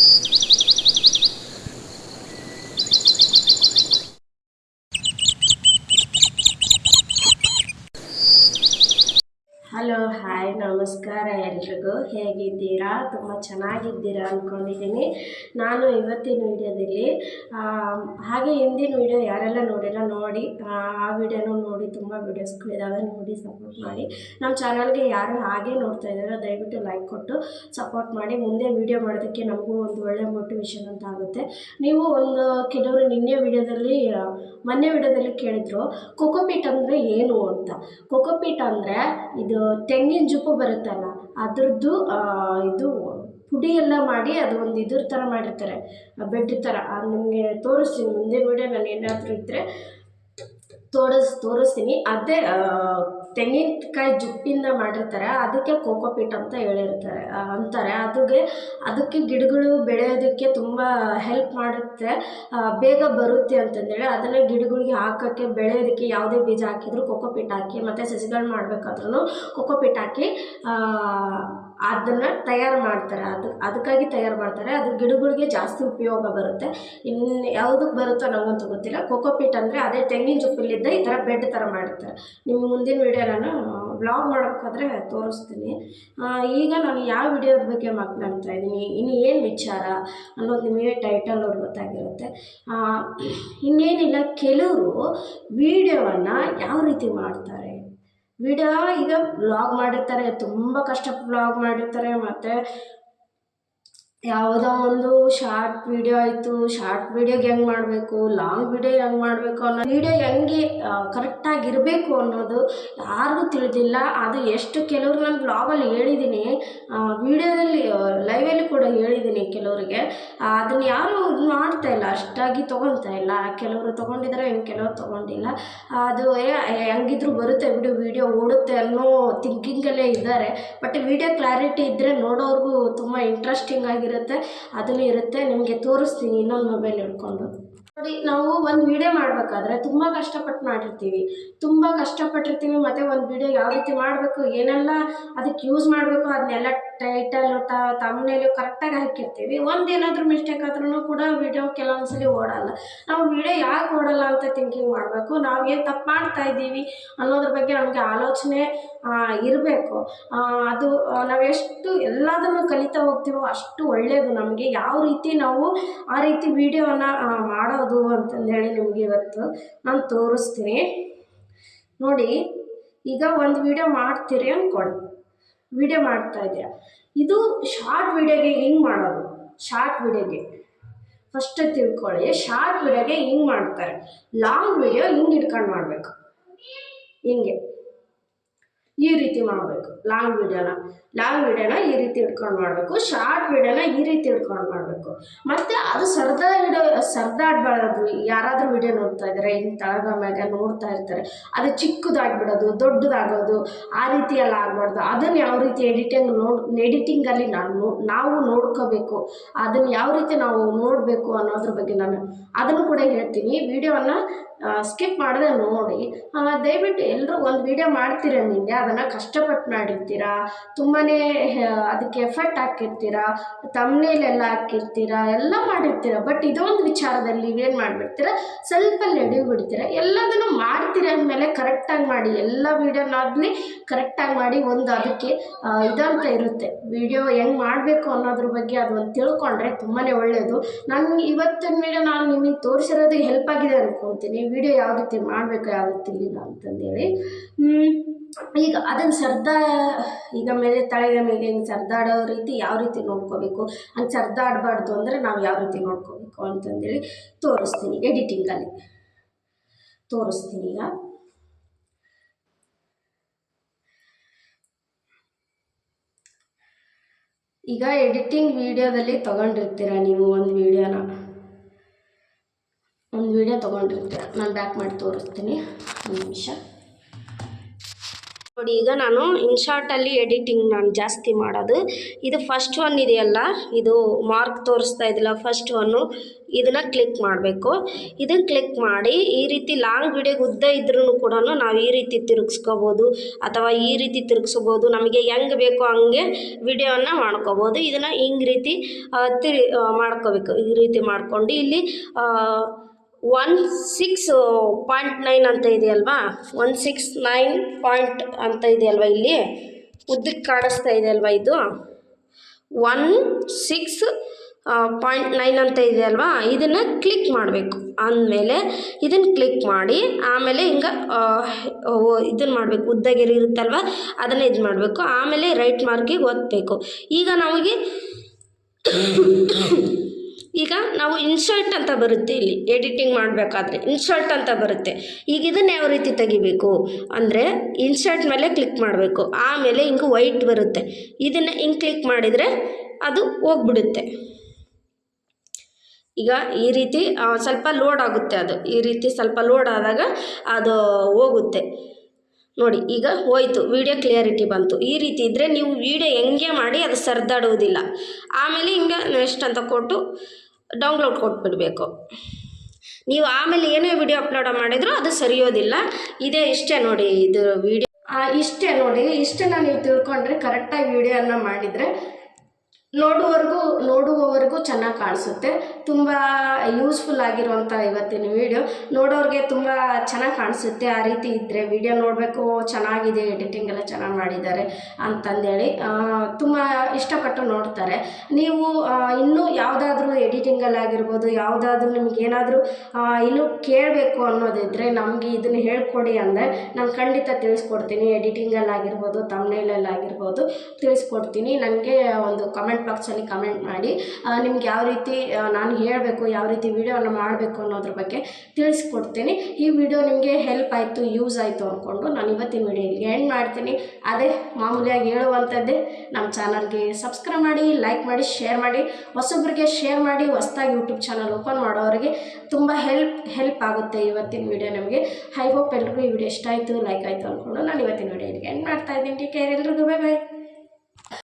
あ! ನಮಸ್ಕಾರ ಎಲ್ರಿಗೂ. ಹೇಗಿದ್ದೀರಾ? ತುಂಬ ಚೆನ್ನಾಗಿದ್ದೀರಾ ಅಂದ್ಕೊಂಡಿದ್ದೀನಿ ನಾನು ಇವತ್ತಿನ ವಿಡಿಯೋದಲ್ಲಿ ಹಾಗೆ ಹಿಂದಿನ ವಿಡಿಯೋ ಯಾರೆಲ್ಲ ನೋಡಿಲ್ಲ ನೋಡಿ ಆ, ವಿಡಿಯೋನು ವಿಡಿಯೋನೂ ನೋಡಿ ತುಂಬ ವೀಡಿಯೋಸ್ಗಳಿದ್ದಾವೆ ನೋಡಿ ಸಪೋರ್ಟ್ ಮಾಡಿ. ನಮ್ಮ ಚಾನಲ್ಗೆ ಯಾರು ಹಾಗೆ ನೋಡ್ತಾ ಇದ್ದಾರೋ ದಯವಿಟ್ಟು ಲೈಕ್ ಕೊಟ್ಟು ಸಪೋರ್ಟ್ ಮಾಡಿ. ಮುಂದೆ ವಿಡಿಯೋ ಮಾಡೋದಕ್ಕೆ ನಮಗೂ ಒಂದು ಒಳ್ಳೆ ಮೋಟಿವೇಶನ್ ಅಂತ ಆಗುತ್ತೆ. ನೀವು ಒಂದು ಕೆಲವರು ನಿನ್ನೆ ವಿಡಿಯೋದಲ್ಲಿ ಮೊನ್ನೆ ವಿಡಿಯೋದಲ್ಲಿ ಕೇಳಿದ್ರು ಕೊಕೋಪೀಟ್ ಅಂದರೆ ಏನು? ಅಂತ. ಕೊಕೋಪೀಟ್ ಅಂದರೆ ಇದು ತೆಂಗಿನ ಜುಪ್ಪು ಬರುತ್ತಲ್ಲ, ಅದರದ್ದು ಇದು ಪುಡಿ ಎಲ್ಲ ಮಾಡಿ ಅದು ಒಂದು ಇದ್ರ ಥರ ಮಾಡಿರ್ತಾರೆ ಬೆಡ್ ಥರ. ನಿಮಗೆ ತೋರಿಸ್ತೀನಿ ಮುಂದೆ ವಿಡಿಯೋ ನಾನು ಏನಾದರೂ ಇದ್ದರೆ ತೋರಿಸ್, ತೋರಿಸ್ತೀನಿ. ಅದೇ ತೆಂಗಿನಕಾಯಿ ಜುಪ್ಪಿಂದ ಮಾಡಿರ್ತಾರೆ, ಅದಕ್ಕೆ ಕೋಕೋಪೀಟ್ ಅಂತ ಹೇಳಿರ್ತಾರೆ ಅಂತಾರೆ. ಅದಕ್ಕೆ ಅದಕ್ಕೆ ಗಿಡಗಳು ಬೆಳೆಯೋದಕ್ಕೆ ತುಂಬ ಹೆಲ್ಪ್ ಮಾಡುತ್ತೆ. ಬೇಗ ಬರುತ್ತೆ ಅಂತಂದೇಳಿ ಅದನ್ನು ಗಿಡಗಳಿಗೆ ಹಾಕೋಕ್ಕೆ, ಬೆಳೆಯೋದಕ್ಕೆ ಯಾವುದೇ ಬೀಜ ಹಾಕಿದ್ರು ಕೋಕೋಪೀಟ್ ಹಾಕಿ, ಮತ್ತು ಸಸಿಗಳು ಮಾಡಬೇಕಾದ್ರೂ ಕೋಕೋಪೀಟ್ ಹಾಕಿ ಅದನ್ನು ತಯಾರು ಮಾಡ್ತಾರೆ. ಅದು, ಅದಕ್ಕಾಗಿ ತಯಾರು ಮಾಡ್ತಾರೆ. ಅದು ಗಿಡಗಳಿಗೆ ಜಾಸ್ತಿ ಉಪಯೋಗ ಬರುತ್ತೆ. ಇನ್ನು ಯಾವುದಕ್ಕೆ ಬರುತ್ತೋ ನಮಗಂತೂ ಗೊತ್ತಿಲ್ಲ. ಕೋಕೋಪೀಟ್ ಅಂದರೆ ಅದೇ ತೆಂಗಿನ ಜುಪ್ಪಲ್ಲಿದ್ದ ಈ ಥರ ಬೆಡ್ ಥರ ಮಾಡಿರ್ತಾರೆ. ನಿಮ್ಮ ಮುಂದಿನ ವಿಡಿಯೋ ನಾನು ವ್ಲಾಗ್ ಮಾಡೋಕ್ಕಾದ್ರೆ ತೋರಿಸ್ತೀನಿ. ಈಗ ನಾನು ಯಾವ ವಿಡಿಯೋದ ಬಗ್ಗೆ ಮಾತನಾಡ್ತಾ ಇದ್ದೀನಿ, ಇನ್ನು ಏನು ವಿಚಾರ ಅನ್ನೋದು ನಿಮಗೆ ಟೈಟಲ್ ನೋಡಿ ಗೊತ್ತಾಗಿರುತ್ತೆ. ಇನ್ನೇನಿಲ್ಲ, ಕೆಲವರು ವಿಡಿಯೋವನ್ನು ಯಾವ ರೀತಿ ಮಾಡ್ತಾರೆ? ವಿಡಿಯೋ ಈಗ ವ್ಲಾಗ್ ಮಾಡಿರ್ತಾರೆ, ತುಂಬ ಕಷ್ಟ ವ್ಲಾಗ್ ಮಾಡಿರ್ತಾರೆ, ಮತ್ತು ಯಾವುದೋ ಒಂದು ಶಾರ್ಟ್ ವಿಡಿಯೋ ಆಯಿತು. ಶಾರ್ಟ್ ವಿಡಿಯೋಗೆ ಹೆಂಗೆ ಮಾಡಬೇಕು? ಲಾಂಗ್ ವಿಡಿಯೋ ಹೆಂಗೆ ಮಾಡಬೇಕು ಅನ್ನೋ ವಿಡಿಯೋ ಹೆಂಗೆ ಕರೆಕ್ಟಾಗಿ ಇರಬೇಕು ಅನ್ನೋದು ಯಾರಿಗೂ ತಿಳಿದಿಲ್ಲ. ಅದು ಎಷ್ಟು ಕೆಲವರು ನಾನು ಬ್ಲಾಗಲ್ಲಿ ಹೇಳಿದ್ದೀನಿ ವಿಡಿಯೋದಲ್ಲಿ ಲೈವಲ್ಲಿ ಕೂಡ ಹೇಳಿದ್ದೀನಿ ಕೆಲವರಿಗೆ. ಅದನ್ನು ಯಾರು ಇದು ಮಾಡ್ತಾ ಇಲ್ಲ, ಅಷ್ಟಾಗಿ ತೊಗೊತಾ ಇಲ್ಲ. ಕೆಲವರು ತೊಗೊಂಡಿದ್ದಾರೆ ಇನ್ನು ಕೆಲವರು ತೊಗೊಂಡಿಲ್ಲ. ಅದು ಹೆಂಗಿದ್ರು ಬರುತ್ತೆ ಬಿಡು ವಿಡಿಯೋ ಓಡುತ್ತೆ ಅನ್ನೋ ಥಿಂಕಿಂಗಲ್ಲೇ ಇದ್ದಾರೆ. ಬಟ್ ವಿಡಿಯೋ ಕ್ಲಾರಿಟಿ ಇದ್ದರೆ ನೋಡೋರ್ಗೂ ತುಂಬ ಇಂಟ್ರೆಸ್ಟಿಂಗ್ ಆಗಿರುತ್ತೆ ಅದನ್ನು ಇರುತ್ತೆ, ನಿಮಗೆ ತೋರಿಸ್ತೀನಿ ಇನ್ನೊಂದು ಮೊಬೈಲ್ ಹಿಡ್ಕೊಂಡು. ನೋಡಿ, ನಾವು ಒಂದು ವಿಡಿಯೋ ಮಾಡಬೇಕಾದ್ರೆ ತುಂಬ ಕಷ್ಟಪಟ್ಟು ಮಾಡಿರ್ತೀವಿ. ತುಂಬ ಕಷ್ಟಪಟ್ಟಿರ್ತೀವಿ, ಮತ್ತು ಒಂದು ವಿಡಿಯೋ ಯಾವ ರೀತಿ ಮಾಡಬೇಕು, ಏನೆಲ್ಲ ಅದಕ್ಕೆ ಯೂಸ್ ಮಾಡಬೇಕು, ಅದನ್ನೆಲ್ಲ ಟೈಟಲು ತಮ್ಮನೇಲು ಕರೆಕ್ಟಾಗಿ ಹಾಕಿರ್ತೀವಿ. ಒಂದು ಏನಾದರೂ ಮಿಸ್ಟೇಕ್ ಆದ್ರೂ ಕೂಡ ವಿಡಿಯೋ ಕೆಲವೊಂದ್ಸಲಿ ಓಡಲ್ಲ. ನಾವು ವಿಡಿಯೋ ಯಾಕೆ ಓಡಲ್ಲ ಅಂತ ಥಿಂಕಿಂಗ್ ಮಾಡಬೇಕು? ನಾವು ಏನು ತಪ್ಪು ಮಾಡ್ತಾ ಇದ್ದೀವಿ ಅನ್ನೋದ್ರ ಬಗ್ಗೆ ನಮಗೆ ಆಲೋಚನೆ ಇರಬೇಕು. ಅದು ನಾವು ಎಷ್ಟು ಎಲ್ಲದನ್ನು ಕಲಿತಾ ಹೋಗ್ತೀವೋ ಅಷ್ಟು ಒಳ್ಳೆಯದು ನಮಗೆ. ಯಾವ ರೀತಿ ನಾವು ಆ ರೀತಿ ವಿಡಿಯೋನ ಮಾಡೋದು ಅಂತಂದೇಳಿ ನಿಮಗೆ ಇವತ್ತು ನಾನು ತೋರಿಸ್ತೀನಿ. ನೋಡಿ, ಈಗ ಒಂದು ವಿಡಿಯೋ ಮಾಡ್ತೀರಿ ಅಂದ್ಕೊಳ್ಳಿ ವಿಡಿಯೋ ಮಾಡ್ತಾ ಇದೆಯಾ? ಇದು ಶಾರ್ಟ್ ವಿಡಿಯೋಗೆ ಹಿಂಗ್ ಮಾಡೋದು. ಶಾರ್ಟ್ ವಿಡಿಯೋಗೆ ಫಸ್ಟ್ ತಿಳ್ಕೊಳ್ಳಿ ಶಾರ್ಟ್ ವಿಡಿಯೋಗೆ ಹಿಂಗೆ ಮಾಡ್ತಾರೆ. ಲಾಂಗ್ ವಿಡಿಯೋ ಹಿಂಗೆ ಇಟ್ಕೊಂಡು ಮಾಡಬೇಕು. ಹಿಂಗೆ. ಈ ರೀತಿ ಮಾಡಬೇಕು. ಲಾಂಗ್ ವಿಡಿಯೋನ ಲಾಂಗ್ ವಿಡಿಯೋನ ಈ ರೀತಿ ಇಟ್ಕೊಂಡು ಮಾಡಬೇಕು. ಶಾರ್ಟ್ ವಿಡಿಯೋನ ಈ ರೀತಿ ಇಟ್ಕೊಂಡು ಮಾಡಬೇಕು. ಮತ್ತು ಅದು ಸರ್ದಾ ವಿಡಿಯೋ ಸರ್ದಾಡ್ಬಾರ್ದು. ಯಾರಾದರೂ ವಿಡಿಯೋ ನೋಡ್ತಾ ಇದ್ದಾರೆ ಹಿಂಗೆ ಮ್ಯಾಗ ನೋಡ್ತಾ ಇರ್ತಾರೆ. ಅದು ಚಿಕ್ಕದಾಗ್ಬಿಡೋದು, ದೊಡ್ಡದಾಗೋದು, ಆ ರೀತಿ ಎಲ್ಲ ಆಗಬಾರ್ದು. ಅದನ್ನು ಯಾವ ರೀತಿ ಎಡಿಟಿಂಗ್ ನೋಡಿ ಎಡಿಟಿಂಗಲ್ಲಿ ನಾನು ನಾವು ನೋಡ್ಕೋಬೇಕು. ಅದನ್ನು ಯಾವ ರೀತಿ ನಾವು ನೋಡಬೇಕು ಅನ್ನೋದ್ರ ಬಗ್ಗೆ ನಾನು ಅದನ್ನು ಕೂಡ ಹೇಳ್ತೀನಿ. ವಿಡಿಯೋವನ್ನು ಸ್ಕಿಪ್ ಮಾಡದೆ ನೋಡಿ. ದಯವಿಟ್ಟು ಎಲ್ಲರೂ ಒಂದು ವಿಡಿಯೋ ಮಾಡ್ತೀರ ನಿಮಗೆ ಅದನ್ನು ಕಷ್ಟಪಟ್ಟು ಮಾಡಿರ್ತೀರಾ? ತುಂಬಾ ಅದಕ್ಕೆ ಎಫರ್ಟ್ ಹಾಕಿರ್ತೀರಾ? ತಮ್ಮನೇಲೆಲ್ಲ ಹಾಕಿರ್ತೀರಾ? ಎಲ್ಲ ಮಾಡಿರ್ತೀರ. ಬಟ್ ಇದೊಂದು ವಿಚಾರದಲ್ಲಿ ನೀವೇನು ಮಾಡಿಬಿಡ್ತೀರ? ಸ್ವಲ್ಪ ಎಡವಿ ಬಿಡ್ತೀರ ಎಲ್ಲದನ್ನು ಮಾಡ್ತೀರ ಅಂದಮೇಲೆ ಕರೆಕ್ಟಾಗಿ ಮಾಡಿ. ಎಲ್ಲ ವೀಡಿಯೋನಾಗಲಿ ಕರೆಕ್ಟಾಗಿ ಮಾಡಿ ಒಂದು ಅದಕ್ಕೆ ಇದಂತ ಇರುತ್ತೆ. ವಿಡಿಯೋ ಹೆಂಗೆ ಮಾಡಬೇಕು ಅನ್ನೋದ್ರ ಬಗ್ಗೆ ಅದೊಂದು ತಿಳ್ಕೊಂಡ್ರೆ ತುಂಬಾ ಒಳ್ಳೆಯದು ನಾನು ಇವತ್ತಿನ ವಿಡಿಯೋ ನಾನು ನಿಮಗೆ ತೋರಿಸಿರೋದು ಹೆಲ್ಪ್ ಆಗಿದೆ ಅನ್ಕೊತೀನಿ. ವಿಡಿಯೋ ಯಾವ ರೀತಿ ಮಾಡಬೇಕು ಯಾವ ರೀತಿ ಇಲ್ಲ ಅಂತಂದೇಳಿ ಈಗ ಅದನ್ನು ಸರ್ದಾ, ಈಗ ಮೇಲೆ ತಲೆಯ ಮೇಲೆ ಹಿಂಗೆ ಸರ್ದಾಡೋ ರೀತಿ ಯಾವ ರೀತಿ ನೋಡ್ಕೋಬೇಕು, ಹಂಗೆ ಸರ್ದಾಡಬಾರ್ದು ಅಂದರೆ ನಾವು ಯಾವ ರೀತಿ ನೋಡ್ಕೋಬೇಕು ಅಂತಂದೇಳಿ ತೋರಿಸ್ತೀನಿ ಎಡಿಟಿಂಗಲ್ಲಿ ತೋರಿಸ್ತೀನಿ ಈಗ. ಈಗ ಎಡಿಟಿಂಗ್ ವಿಡಿಯೋದಲ್ಲಿ ತೊಗೊಂಡಿರ್ತೀರ ನೀವು ಒಂದು ವಿಡಿಯೋನ ಒಂದು ವಿಡಿಯೋ ತೊಗೊಂಡಿರ್ತೀರ ನಾನು ಬ್ಯಾಕ್ ಮಾಡಿ ತೋರಿಸ್ತೀನಿ. ಒಂದು ನಿಮಿಷ. ನೋಡಿ, ಈಗ ನಾನು ಇನ್ಶಾರ್ಟಲ್ಲಿ ಎಡಿಟಿಂಗ್ ನಾನು ಜಾಸ್ತಿ ಮಾಡೋದು. ಇದು ಫಸ್ಟ್ ಒನ್ ಇದೆಯಲ್ಲ? ಇದು ಮಾರ್ಕ್ ತೋರಿಸ್ತಾ ಇದ್ದಿಲ್ಲ ಫಸ್ಟ್ ಒನ್ನು ಇದನ್ನು ಕ್ಲಿಕ್ ಮಾಡಬೇಕು. ಇದನ್ನು ಕ್ಲಿಕ್ ಮಾಡಿ, ಈ ರೀತಿ ಲಾಂಗ್ ವಿಡಿಯೋಗೆ ಉದ್ದ ಇದ್ರೂ ಕೂಡ ನಾವು ಈ ರೀತಿ ತಿರುಗಿಸ್ಕೋಬೋದು. ಅಥವಾ ಈ ರೀತಿ ತಿರುಗಿಸ್ಬೋದು ನಮಗೆ ಹೆಂಗೆ ಬೇಕೋ ಹಂಗೆ ವಿಡಿಯೋನ ಮಾಡ್ಕೋಬೋದು. ಇದನ್ನು ಹಿಂಗೆ ರೀತಿ ತಿರು ಮಾಡ್ಕೋಬೇಕು. ಈ ರೀತಿ ಮಾಡ್ಕೊಂಡು ಇಲ್ಲಿ ಒನ್ ಸಿಕ್ಸ್ ಪಾಯಿಂಟ್ ನೈನ್ ಅಂತ ಇದೆಯಲ್ವಾ? ಒನ್ ಸಿಕ್ಸ್ ನೈನ್ ಪಾಯಿಂಟ್ ಅಂತ ಇದೆಯಲ್ವಾ ಇಲ್ಲಿ? ಉದ್ದಕ್ಕೆ ಕಾಣಿಸ್ತಾ ಇದೆ ಅಲ್ವಾ ಇದು? ಒನ್ ಸಿಕ್ಸ್ ಪಾಯಿಂಟ್ ನೈನ್ ಅಂತ ಇದೆಯಲ್ವಾ? ಇದನ್ನು ಕ್ಲಿಕ್ ಮಾಡಬೇಕು. ಅಂದಮೇಲೆ ಇದನ್ನು ಕ್ಲಿಕ್ ಮಾಡಿ, ಆಮೇಲೆ ಹಿಂಗೆ ಇದನ್ನು ಮಾಡಬೇಕು. ಉದ್ದಗೆರೆ ಇರುತ್ತಲ್ವ? ಅದನ್ನು ಇದು ಮಾಡಬೇಕು. ಆಮೇಲೆ ರೈಟ್ ಮಾರ್ಕಿಗೆ ಒತ್ತಬೇಕು ಈಗ ನಮಗೆ ಈಗ ನಾವು ಇನ್ಸರ್ಟ್ ಅಂತ ಬರುತ್ತೆ ಇಲ್ಲಿ. ಎಡಿಟಿಂಗ್ ಮಾಡಬೇಕಾದ್ರೆ ಇನ್ಸರ್ಟ್ ಅಂತ ಬರುತ್ತೆ. ಈಗ ಇದನ್ನು ಯಾವ ರೀತಿ ತೆಗಿಬೇಕು? ಅಂದರೆ ಇನ್ಸರ್ಟ್ ಮೇಲೆ ಕ್ಲಿಕ್ ಮಾಡಬೇಕು. ಆಮೇಲೆ ಹಿಂಗೆ ವೈಟ್ ಬರುತ್ತೆ. ಇದನ್ನು ಹಿಂಗೆ ಕ್ಲಿಕ್ ಮಾಡಿದರೆ ಅದು ಹೋಗ್ಬಿಡುತ್ತೆ. ಈಗ ಈ ರೀತಿ ಸ್ವಲ್ಪ ಲೋಡ್ ಆಗುತ್ತೆ ಅದು. ಈ ರೀತಿ ಸ್ವಲ್ಪ ಲೋಡ್ ಆದಾಗ ಅದು ಹೋಗುತ್ತೆ. ನೋಡಿ, ಈಗ ಹೋಯಿತು ವಿಡಿಯೋ ಕ್ಲಿಯರಿಟಿ ಬಂತು. ಈ ರೀತಿ ಇದ್ದರೆ ನೀವು ವಿಡಿಯೋ ಹೆಂಗೆ ಮಾಡಿ ಅದು ಸರಿದಾಡುವುದಿಲ್ಲ. ಆಮೇಲೆ ಹಿಂಗೆ ನೆಕ್ಸ್ಟ್ ಅಂತ ಕೊಟ್ಟು ಡೌನ್ಲೋಡ್ ಕೊಟ್ಬಿಡಬೇಕು. ನೀವು ಆಮೇಲೆ ಏನೇ ವಿಡಿಯೋ ಅಪ್ಲೋಡ್ ಮಾಡಿದರೂ ಅದು ಸರಿಯೋದಿಲ್ಲ. ಇದೇ ಇಷ್ಟೇ ನೋಡಿ ಇದು ವಿಡಿಯೋ ಇಷ್ಟೇ ನೋಡಿ, ಇಷ್ಟನ್ನು ನೀವು ತಿಳ್ಕೊಂಡ್ರೆ ಕರೆಕ್ಟಾಗಿ ವಿಡಿಯೋನ ಮಾಡಿದರೆ ನೋಡುವವರೆಗೂ ನೋಡುವವರೆಗೂ ಚೆನ್ನಾಗಿ ಕಾಣಿಸುತ್ತೆ. ತುಂಬ ಯೂಸ್ಫುಲ್ ಆಗಿರುವಂಥ ಇವತ್ತಿನ ವಿಡಿಯೋ ನೋಡೋರಿಗೆ ತುಂಬ ಚೆನ್ನಾಗಿ ಕಾಣಿಸುತ್ತೆ. ಆ ರೀತಿ ಇದ್ದರೆ ವಿಡಿಯೋ ನೋಡಬೇಕು, ಚೆನ್ನಾಗಿದೆ ಎಡಿಟಿಂಗ್ ಎಲ್ಲ ಚೆನ್ನಾಗಿ ಮಾಡಿದ್ದಾರೆ ಅಂತಂದೇಳಿ ತುಂಬ ಇಷ್ಟಪಟ್ಟು ನೋಡ್ತಾರೆ. ನೀವು ಇನ್ನೂ ಯಾವುದಾದ್ರೂ ಎಡಿಟಿಂಗಲ್ಲಾಗಿರ್ಬೋದು ಯಾವುದಾದ್ರೂ ನಿಮ್ಗೆ ಏನಾದರೂ ಇನ್ನೂ ಕೇಳಬೇಕು ಅನ್ನೋದಿದ್ದರೆ ನಮಗೆ ಇದನ್ನು ಹೇಳ್ಕೊಡಿ ಅಂದರೆ ನಾನು ಖಂಡಿತ ತಿಳಿಸ್ಕೊಡ್ತೀನಿ. ಎಡಿಟಿಂಗಲ್ಲಾಗಿರ್ಬೋದು ತಮ್ನೇಲಲ್ಲಾಗಿರ್ಬೋದು ತಿಳಿಸ್ಕೊಡ್ತೀನಿ. ನನಗೆ ಒಂದು ಕಮೆಂಟ್ ಬಾಕ್ಸಲ್ಲಿ ಕಮೆಂಟ್ ಮಾಡಿ. ನಿಮ್ಗೆ ಯಾವ ರೀತಿ ನಾನು ಹೇಳಬೇಕು, ಯಾವ ರೀತಿ ವಿಡಿಯೋನ ಮಾಡಬೇಕು ಅನ್ನೋದ್ರ ಬಗ್ಗೆ ತಿಳಿಸ್ಕೊಡ್ತೀನಿ. ಈ ವಿಡಿಯೋ ನಿಮಗೆ ಹೆಲ್ಪ್ ಆಯಿತು ಯೂಸ್ ಆಯಿತು ಅಂದ್ಕೊಂಡು ನಾನು ಇವತ್ತಿನ ವಿಡಿಯೋ ಇಲ್ಲಿಗೆ ಎಂಡ್ ಮಾಡ್ತೀನಿ. ಅದೇ ಮಾಮೂಲಿಯಾಗಿ ಹೇಳುವಂಥದ್ದೇ, ನಮ್ಮ ಚಾನಲ್ಗೆ ಸಬ್ಸ್ಕ್ರೈಬ್ ಮಾಡಿ ಲೈಕ್ ಮಾಡಿ ಶೇರ್ ಮಾಡಿ. ಹೊಸೊಬ್ಬರಿಗೆ ಶೇರ್ ಮಾಡಿ, ಹೊಸದಾಗಿ ಯೂಟ್ಯೂಬ್ ಚಾನಲ್ ಓಪನ್ ಮಾಡೋರಿಗೆ ತುಂಬ ಹೆಲ್ಪ್ ಹೆಲ್ಪ್ ಆಗುತ್ತೆ ಇವತ್ತಿನ ವಿಡಿಯೋ ನಮಗೆ. ಐ ಹೋಪ್ ಎಲ್ರಿಗೂ ಈ ವಿಡಿಯೋ ಇಷ್ಟ ಆಯಿತು ಲೈಕ್ ಆಯಿತು ಅಂದ್ಕೊಂಡು ನಾನು ಇವತ್ತಿನ ವಿಡಿಯೋ ಇಲ್ಲಿಗೆ ಎಂಡ್ ಮಾಡ್ತಾ ಇದ್ದೀನಿ. ಟೇಕ್ ಕೇರ್ ಎಲ್ರಿಗೂ ಬೈ ಬೈ